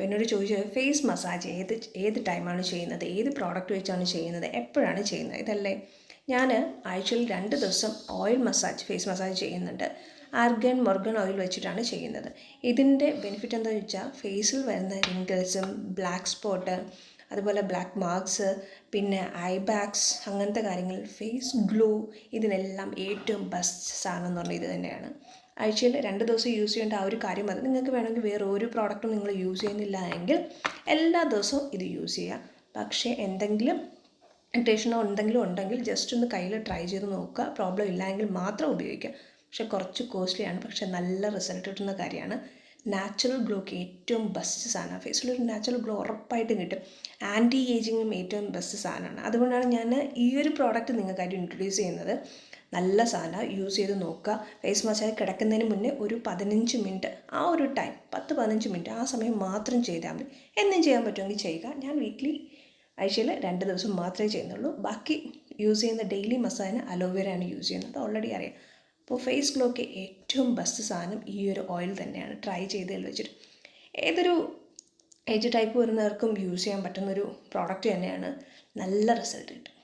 അപ്പോൾ എന്നോട് ചോദിച്ചത് ഫേസ് മസാജ് ഏത് ഏത് ടൈമാണ് ചെയ്യുന്നത്? ഏത് പ്രോഡക്റ്റ് വെച്ചാണ് ചെയ്യുന്നത്? എപ്പോഴാണ് ചെയ്യുന്നത്? ഇതല്ലേ. ഞാൻ ആഴ്ചയിൽ രണ്ട് ദിവസം ഓയിൽ മസാജ് ഫേസ് മസാജ് ചെയ്യുന്നുണ്ട്. ആർഗൻ മൊർഗൻ ഓയിൽ വെച്ചിട്ടാണ് ചെയ്യുന്നത്. ഇതിന്റെ ബെനിഫിറ്റ് എന്താണെന്ന് വെച്ചാൽ ഫേസിൽ വരുന്ന റിങ്കിൾസും ബ്ലാക്ക് സ്പോട്ട് അതുപോലെ ബ്ലാക്ക് മാർക്സ് പിന്നെ ഐ ബാഗ്സ് അങ്ങനത്തെ കാര്യങ്ങൾ ഫേസ് ഗ്ലോ ഇതിനെല്ലാം ഏറ്റവും ബെസ്റ്റ് സാധനം എന്ന് പറഞ്ഞാൽ ഇത് തന്നെയാണ്. ആഴ്ചയിൽ രണ്ട് ദിവസം യൂസ് ചെയ്യേണ്ട ആ ഒരു കാര്യം മതി. നിങ്ങൾക്ക് വേണമെങ്കിൽ വേറെ ഒരു പ്രോഡക്റ്റും നിങ്ങൾ യൂസ് ചെയ്യുന്നില്ല എങ്കിൽ എല്ലാ ദിവസവും ഇത് യൂസ് ചെയ്യാം. പക്ഷേ എന്തെങ്കിലും ഇറിറ്റേഷനോ എന്തെങ്കിലും ഉണ്ടെങ്കിൽ ജസ്റ്റ് ഒന്ന് കയ്യിൽ ട്രൈ ചെയ്ത് നോക്കുക. പ്രോബ്ലം ഇല്ലെങ്കിൽ മാത്രം ഉപയോഗിക്കുക. പക്ഷെ കുറച്ച് കോസ്റ്റ്ലിയാണ് പക്ഷെ നല്ല റിസൾട്ട് കിട്ടുന്ന കാര്യമാണ്. നാച്ചുറൽ ഗ്ലോക്ക് ഏറ്റവും ബെസ്റ്റ് സാധനമാണ് ഫേസിലൊരു നാച്ചുറൽ ഗ്ലോ ഉറപ്പായിട്ടും കിട്ടും. ആന്റി ഏജിങ്ങും ഏറ്റവും ബെസ്റ്റ് സാധനമാണ്. അതുകൊണ്ടാണ് ഞാൻ ഈ ഒരു പ്രോഡക്റ്റ് നിങ്ങൾക്കായിട്ട് ഇൻട്രൊഡ്യൂസ് ചെയ്യുന്നത്. നല്ല സാധനം. യൂസ് ചെയ്ത് നോക്കുക. ഫേസ് മസാജ് കിടക്കുന്നതിന് മുന്നേ ഒരു പതിനഞ്ച് മിനിറ്റ് ആ ഒരു ടൈം പത്ത് പതിനഞ്ച് മിനിറ്റ് ആ സമയം മാത്രം ചെയ്താൽ മതി. എന്നും ചെയ്യാൻ പറ്റുമെങ്കിൽ ചെയ്യുക. ഞാൻ വീക്ക്ലി ആഴ്ചയിൽ രണ്ട് ദിവസം മാത്രമേ ചെയ്യുന്നുള്ളൂ. ബാക്കി യൂസ് ചെയ്യുന്ന ഡെയിലി മസാജിന് അലോവേരയാണ് യൂസ് ചെയ്യുന്നത്. ഓൾറെഡി അറിയാം. അപ്പോൾ ഫേസ് ഗ്ലോക്ക് ഏറ്റവും ബെസ്റ്റ് സാധനം ഈ ഒരു ഓയിൽ തന്നെയാണ്. ട്രൈ ചെയ്തതിൽ വെച്ചിട്ട്. ഏതൊരു ഏജ് ടൈപ്പ് വരുന്നവർക്കും യൂസ് ചെയ്യാൻ പറ്റുന്ന ഒരു പ്രോഡക്റ്റ് തന്നെയാണ്. നല്ല റിസൾട്ട് കിട്ടും.